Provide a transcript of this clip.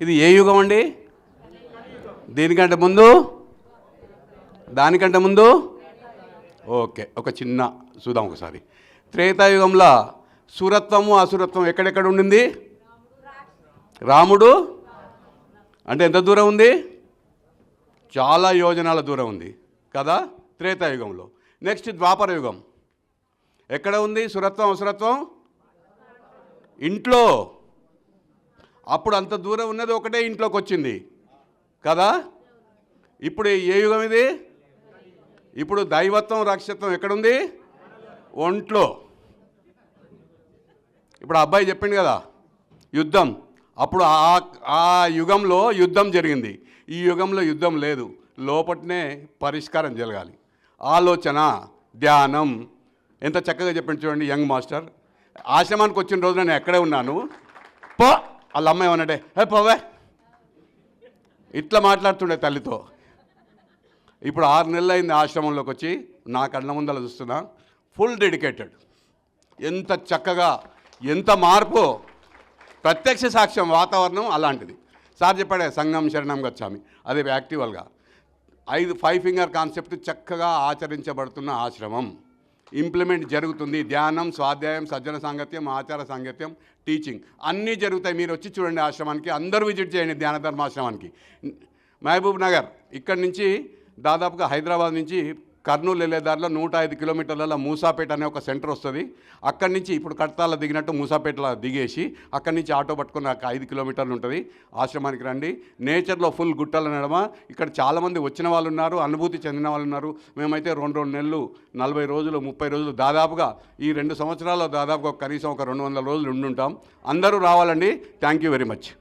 ఇది ఏ యుగం అండి? దీనికంటే ముందు? దానికంటే ముందు? ఓకే ఒక చిన్న చూద్దాం ఒకసారి. త్రేతాయుగంలో సురత్వము అసురత్వం ఎక్కడెక్కడ ఉండింది? రాముడు. అంటే ఎంత దూరం ఉంది? చాలా యోజనాల దూరం ఉంది కదా త్రేతాయుగంలో. నెక్స్ట్ ద్వాపర యుగం. ఎక్కడ ఉంది? సురత్వం అసురత్వం? ఇంట్లో. అప్పుడు అంత దూరం ఉన్నది ఒకటే ఇంట్లోకి వచ్చింది కదా? ఇప్పుడు ఏ యుగం ఇది? ఇప్పుడు దైవత్వం రక్షత్వం ఎక్కడుంది? ఒంట్లో. ఇప్పుడు అబ్బాయి చెప్పిండు కదా యుద్ధం. అప్పుడు ఆ ఆ యుగంలో యుద్ధం జరిగింది. ఈ యుగంలో యుద్ధం లేదు. లోపట్నే పరిష్కారం జరగాలి. ఆలోచన ధ్యానం. ఎంత చక్కగా చెప్పండి చూడండి యంగ్ మాస్టర్. ఆశ్రమానికి వచ్చిన రోజున నేను ఎక్కడే ఉన్నాను. పో! వాళ్ళ అమ్మాయి ఏమన్నాడే హే పోవే. ఇట్లా మాట్లాడుతుండే తల్లితో. ఇప్పుడు ఆరు నెలలు అయింది ఆశ్రమంలోకి వచ్చి నా కళ్ళ ముందల చూస్తున్నా ఫుల్ డెడికేటెడ్. ఎంత చక్కగా ఎంత మార్పు. ప్రత్యక్ష సాక్ష్యం వాతావరణం అలాంటిది. సార్ చెప్పాడే సంఘం శరణం గచ్చామి. అదే యాక్టివల్గా. ఐదు ఫైవ్ ఫింగర్ కాన్సెప్ట్ చక్కగా ఆచరించబడుతున్న ఆశ్రమం. ఇంప్లిమెంట్ జరుగుతుంది. ధ్యానం స్వాధ్యాయం సజ్జన సాంగత్యం ఆచార సాంగత్యం టీచింగ్. అన్నీ జరుగుతాయి. మీరు వచ్చి చూడండి ఆశ్రమానికి. అందరూ విజిట్ చేయండి ధ్యాన ధర్మాశ్రమానికి. మహబూబ్ నగర్ ఇక్కడి నుంచి దాదాపుగా హైదరాబాద్ నుంచి కర్నూలు వెళ్ళేదారిలో నూట ఐదు కిలోమీటర్లలో మూసాపేట అనే ఒక సెంటర్ వస్తుంది. అక్కడి నుంచి ఇప్పుడు కడతాల దిగినట్టు మూసాపేటలో దిగేసి అక్కడి నుంచి ఆటో పట్టుకుని ఒక ఐదు కిలోమీటర్లు ఉంటుంది. ఆశ్రమానికి రండి. నేచర్లో ఫుల్ గుట్టల నడమ. ఇక్కడ చాలామంది వచ్చిన వాళ్ళు ఉన్నారు అనుభూతి చెందిన వాళ్ళు ఉన్నారు. మేమైతే రెండు రెండు నెలలు నలభై రోజులు ముప్పై రోజులు దాదాపుగా ఈ రెండు సంవత్సరాల్లో దాదాపుగా కనీసం ఒక రెండు వందల రోజులు ఉండుంటాం. అందరూ రావాలండి. Thank you very much